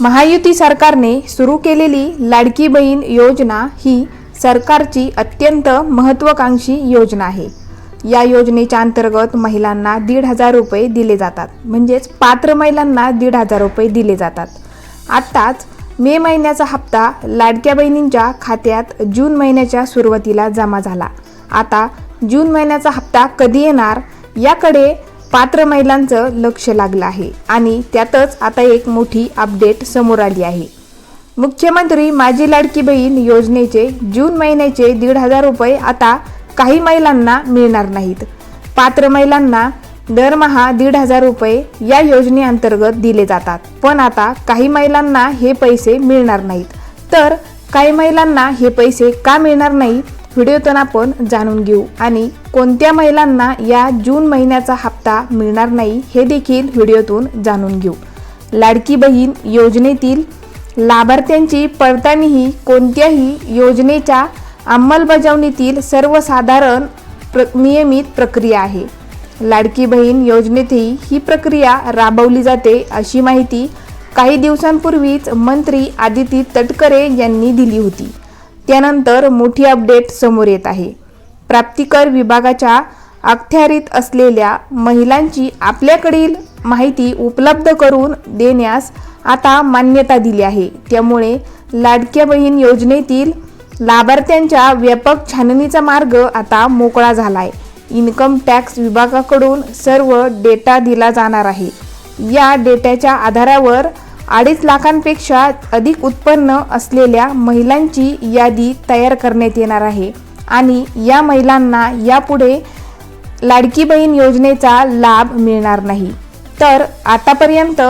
महायुती सरकारने सुरू केलेली लाडकी बहीण योजना ही सरकारची अत्यंत महत्त्वाकांक्षी योजना आहे. या योजनेच्या अंतर्गत महिलांना दीड हजार रुपये दिले जातात. म्हणजेच पात्र महिलांना दीड हजार रुपये दिले जातात. आत्ताच मे महिन्याचा हप्ता लाडक्या बहिणींच्या खात्यात जून महिन्याच्या सुरुवातीला जमा झाला. आता जून महिन्याचा हप्ता कधी येणार? याकडे पात्र महिलांचं लक्ष लागलं आहे आणि त्यातच आता एक मोठी अपडेट समोर आली आहे. मुख्यमंत्री माझी लाडकी बहीण योजनेचे जून महिन्याचे दीड हजार रुपये आता काही महिलांना मिळणार नाहीत. पात्र महिलांना दरमहा दीड हजार रुपये या योजनेअंतर्गत दिले जातात. पण आता काही महिलांना हे पैसे मिळणार नाहीत. तर काही महिलांना हे पैसे का मिळणार नाही व्हिडिओतून आपण जाणून घेऊ आणि कोणत्या महिलांना या जून महिन्याचा हप्ता मिळणार नाही हे देखील व्हिडिओतून जाणून घेऊ. लाडकी बहीण योजनेतील लाभार्थ्यांची पडताळणीही कोणत्याही योजनेच्या अंमलबजावणीतील सर्वसाधारण प्र नियमित प्रक्रिया आहे. लाडकी बहीण योजनेतही ही प्रक्रिया राबवली जाते अशी माहिती काही दिवसांपूर्वीच मंत्री आदिती तटकरे यांनी दिली होती. त्यानंतर मोठी अपडेट समोर येत आहे. प्राप्तिकर विभागाच्या अखत्यारीत असलेल्या महिलांची आपल्याकडील माहिती उपलब्ध करून देण्यास आता मान्यता दिली आहे. त्यामुळे लाडक्या बहीण योजनेतील लाभार्थ्यांच्या व्यापक छाननीचा मार्ग आता मोकळा झाला आहे इन्कम टॅक्स विभागाकडून सर्व डेटा दिला जाणार आहे. या डेटाच्या आधारावर अडीच लाखांपेक्षा अधिक उत्पन्न असलेल्या महिलांची यादी तयार करण्यात येणार आहे. आणि या महिलांना यापुढे लाडकी बहीण योजनेचा लाभ मिळणार नाही. तर आतापर्यंत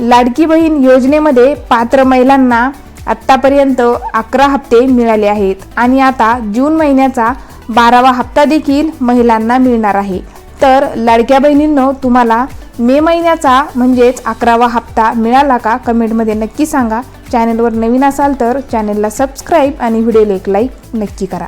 लाडकी बहीण योजनेमध्ये पात्र महिलांना आत्तापर्यंत अकरा हप्ते मिळाले आहेत आणि आता जून महिन्याचा बारावा हप्ता देखील महिलांना मिळणार आहे. तर लाडक्या बहिणींनो तुम्हाला मे महिन्याचा म्हणजेच अकरावा हप्ता मिळाला का कमेंटमध्ये नक्की सांगा. चॅनलवर नवीन असाल तर चॅनलला सबस्क्राईब आणि व्हिडिओला एक लाईक नक्की करा.